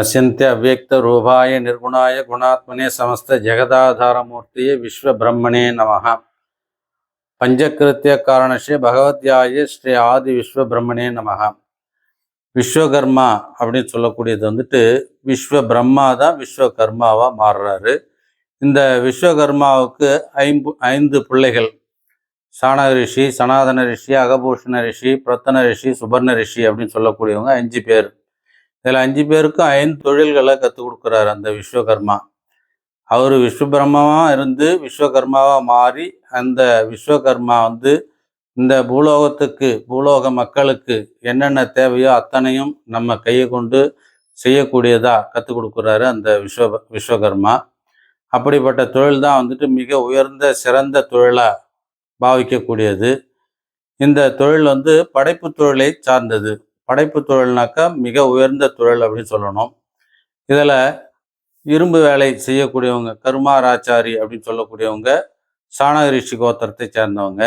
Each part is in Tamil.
அசியந்திய அவ்வியக்த ரூபாய நிர்குணாய குணாத்மனே சமஸ்த ஜெகதாதாரமூர்த்தியே விஸ்வ பிரம்மணே நமக பஞ்சகிருத்திய காரணஸ்ரீ பகவத்யாய ஸ்ரீ ஆதி விஸ்வ பிரம்மணே நமக விஸ்வகர்மா அப்படின்னு சொல்லக்கூடியது வந்துட்டு விஸ்வ பிரம்மா தான் விஸ்வகர்மாவாக மாறுறாரு. இந்த விஸ்வகர்மாவுக்கு ஐம்பு ஐந்து பிள்ளைகள். சாண ரிஷி சனாதன ரிஷி அகபூஷண ரிஷி பிரத்தன ரிஷி சுபர்ண ரிஷி அப்படின்னு சொல்லக்கூடியவங்க அஞ்சு பேர். இதில் அஞ்சு பேருக்கும் ஐந்து தொழில்களை கற்றுக் கொடுக்குறாரு அந்த விஸ்வகர்மா. அவர் விஸ்வபிரம்மாவாக இருந்து விஸ்வகர்மாவாக மாறி அந்த விஸ்வகர்மா வந்து இந்த பூலோகத்துக்கு பூலோக மக்களுக்கு என்னென்ன தேவையோ அத்தனையும் நம்ம கையை கொண்டு செய்யக்கூடியதாக கற்றுக் கொடுக்குறாரு அந்த விஸ்வ விஸ்வகர்மா. அப்படிப்பட்ட தொழில் தான் வந்துட்டு மிக உயர்ந்த சிறந்த தொழிலாக பாவிக்கக்கூடியது. இந்த தொழில் வந்து படைப்பு தொழிலை சார்ந்தது. படைப்பு தொழில்னாக்கா மிக உயர்ந்த தொழில் அப்படின்னு சொல்லணும். இதில் இரும்பு வேலை செய்யக்கூடியவங்க கருமாராச்சாரி அப்படின்னு சொல்லக்கூடியவங்க சாணக ரிஷி கோத்திரத்தை சேர்ந்தவங்க.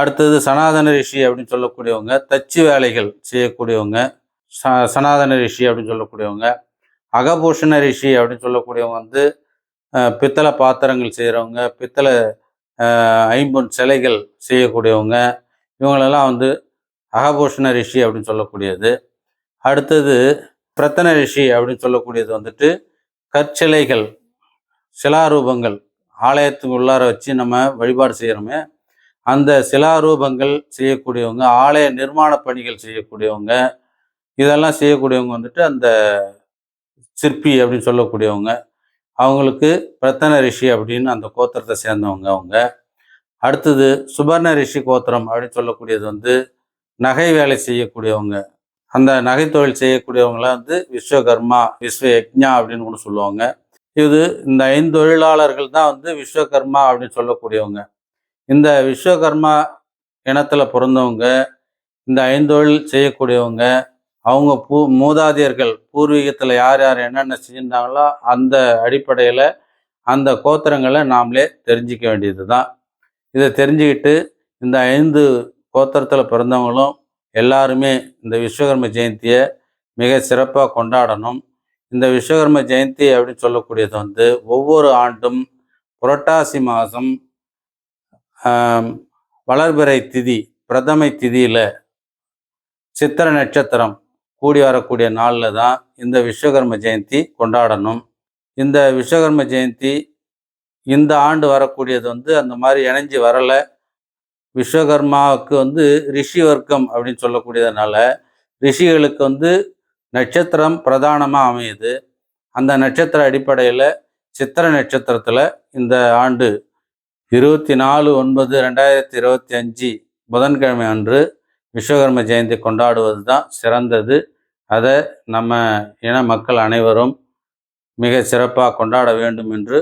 அடுத்தது சனாதன ரிஷி அப்படின்னு சொல்லக்கூடியவங்க தச்சு வேலைகள் செய்யக்கூடியவங்க ச சனாதன ரிஷி அப்படின்னு சொல்லக்கூடியவங்க. அகபூஷண ரிஷி அப்படின்னு சொல்லக்கூடியவங்க வந்து பித்தளை பாத்திரங்கள் செய்கிறவங்க பித்தளை ஐம்பொன் சிலைகள் செய்யக்கூடியவங்க. இவங்களெல்லாம் வந்து அகபூஷண ரிஷி அப்படின்னு சொல்லக்கூடியது. அடுத்தது பிரத்தன ரிஷி அப்படின்னு சொல்லக்கூடியது வந்துட்டு கற்சிலைகள் சிலாரூபங்கள் ஆலயத்துக்கு உள்ளார வச்சு நம்ம வழிபாடு செய்கிறோமே அந்த சிலாரூபங்கள் செய்யக்கூடியவங்க ஆலய நிர்மாண பணிகள் செய்யக்கூடியவங்க இதெல்லாம் செய்யக்கூடியவங்க வந்துட்டு அந்த சிற்பி அப்படின்னு சொல்லக்கூடியவங்க. அவங்களுக்கு பிரத்தன ரிஷி அப்படின்னு அந்த கோத்திரத்தை சேர்ந்தவங்க அவங்க. அடுத்தது சுபர்ண ரிஷி கோத்திரம் அப்படின்னு சொல்லக்கூடியது வந்து நகை வேலை செய்யக்கூடியவங்க அந்த நகை தொழில் செய்யக்கூடியவங்களாம் வந்து விஸ்வகர்மா விஸ்வ யக்ஞா அப்படின்னு கூட சொல்லுவாங்க. இது இந்த ஐந்து தொழிலாளர்கள் தான் வந்து விஸ்வகர்மா அப்படின்னு சொல்லக்கூடியவங்க. இந்த விஸ்வகர்மா இனத்தில் பிறந்தவங்க இந்த ஐந்தொழில் செய்யக்கூடியவங்க அவங்க பூ மூதாதையர்கள் பூர்வீகத்தில் யார் யார் என்னென்ன செஞ்சிருந்தாங்களோ அந்த அடிப்படையில் அந்த கோத்திரங்களை நாமளே தெரிஞ்சிக்க வேண்டியது தான் இதை தெரிஞ்சுக்கிட்டு இந்த ஐந்து கோத்திரத்தில் பிறந்தவங்களும் எல்லாருமே இந்த விஸ்வகர்ம ஜெயந்தியை மிக சிறப்பாக கொண்டாடணும். இந்த விஸ்வகர்ம ஜெயந்தி அப்படின்னு சொல்லக்கூடியது வந்து ஒவ்வொரு ஆண்டும் புரட்டாசி மாதம் வளர்பிறை திதி பிரதமை திதியில் சித்திர நட்சத்திரம் கூடி வரக்கூடிய நாளில் தான் இந்த விஸ்வகர்ம ஜெயந்தி கொண்டாடணும். இந்த விஸ்வகர்ம ஜெயந்தி இந்த ஆண்டு வரக்கூடியது வந்து அந்த மாதிரி இணைஞ்சு வரலை. விஸ்வகர்மாவுக்கு வந்து ரிஷி வர்க்கம் அப்படின்னு சொல்லக்கூடியதுனால ரிஷிகளுக்கு வந்து நட்சத்திரம் பிரதானமாக அமையுது. அந்த நட்சத்திர அடிப்படையில் சித்திர நட்சத்திரத்தில் இந்த ஆண்டு இருபத்தி நாலு ஒன்பது ரெண்டாயிரத்தி இருபத்தி அஞ்சு புதன்கிழமை அன்று விஸ்வகர்ம ஜெயந்தி கொண்டாடுவது தான் சிறந்தது. அதை நம்ம இன மக்கள் அனைவரும் மிக சிறப்பாக கொண்டாட வேண்டும் என்று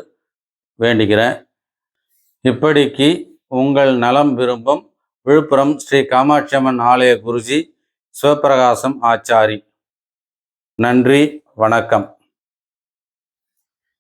வேண்டுகிறேன். இப்படிக்கு உங்கள் நலம் விரும்பும் விழுப்புரம் ஸ்ரீ காமாட்சியம்மன் ஆலய குருஜி சிவபிரகாசம் ஆச்சாரி. நன்றி வணக்கம்.